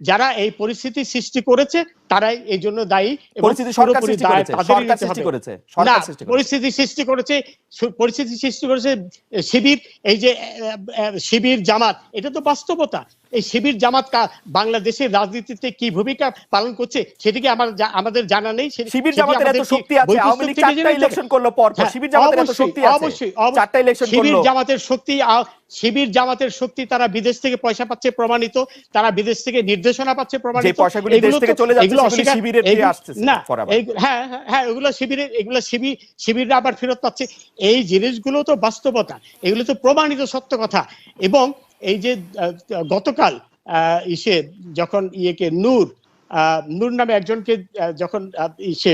যারা এই পরিস্থিতি সৃষ্টি করেছে তারাই এই জন্য দায়ী পরিস্থিতি সরকার সৃষ্টি করেছে পরিস্থিতি সৃষ্টি করেছে পরিস্থিতি সৃষ্টি করেছে শিবির এই যে শিবির জামাত এটা তো বাস্তবতা। এই শিবির জামাত বাংলাদেশের রাজনীতিতে কি ভূমিকা পালন করছে সেটিকে আমার আমাদের জানা নেই শিবির জামাতের এত শক্তি আছে আওয়ামী লীগ চারটা ইলেকশন করল পর হ্যাঁ, শিবির জামাতের এত শক্তি আছে অবশ্যই, অব- চারটা ইলেকশন করল। শিবির জামাতের শক্তি শিবির জামাতের শক্তি তারা বিদেশ থেকে পয়সা পাচ্ছে প্রমাণিত তারা বিদেশ থেকে নির্দেশনা পাচ্ছে প্রমাণিত। যে পয়সাগুলি দেশ থেকে চলে যাচ্ছে এগুলো শিবিরের না হ্যাঁ হ্যাঁ, হ্যাঁ এগুলো শিবিরের এগুলো শিবির শিবিররা আবার ফেরত পাচ্ছে। এই জিনিসগুলো তো বাস্তবতা। এগুলো তো প্রমাণিত সত্য কথা। এবং এই যে গতকাল ইসে যখন ইয়েকে নূর নূর নামে একজনকে যখন ইসে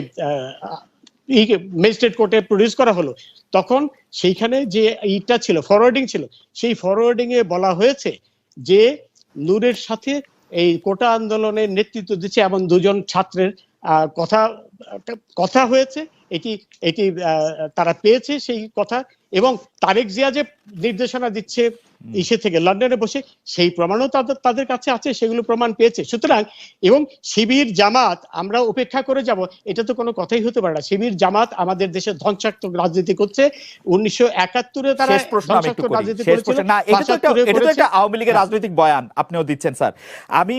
ম্যাজিস্ট্রেট কোর্টে প্রডিউস করা হলো তখন সেইখানে যে ইটা ছিল ফরওয়ার্ডিং ছিল সেই ফরওয়ার্ডিং এ বলা হয়েছে যে নূরের সাথে এই কোটা আন্দোলনের নেতৃত্ব দিচ্ছে এমন দুজন ছাত্রের কথা কথা হয়েছে। এটি এটি তারা পেয়েছে সেই কথা এবং তারেক জিয়া যে নির্দেশনা দিচ্ছে ইসে থেকে লন্ডনে বসে সেই প্রমাণও তাদের তাদের কাছে আছে সেগুলো প্রমাণ পেয়েছে। সুতরাং এবং শিবির জামাত আমরা উপেক্ষা করে যাব এটা তো কোনো কথাই হতে পারে না। শিবির জামাত আমাদের দেশে ধ্বংসাত্মক রাজনীতি করছে। উনিশশো একাত্তরে তারা ধ্বংসাত্মক রাজনীতি করেছিল না এটা তো একটা ৭৫ এটা তো করেছে। একটা আওয়ামী লীগের রাজনৈতিক বয়ান আপনিও দিচ্ছেন স্যার। আমি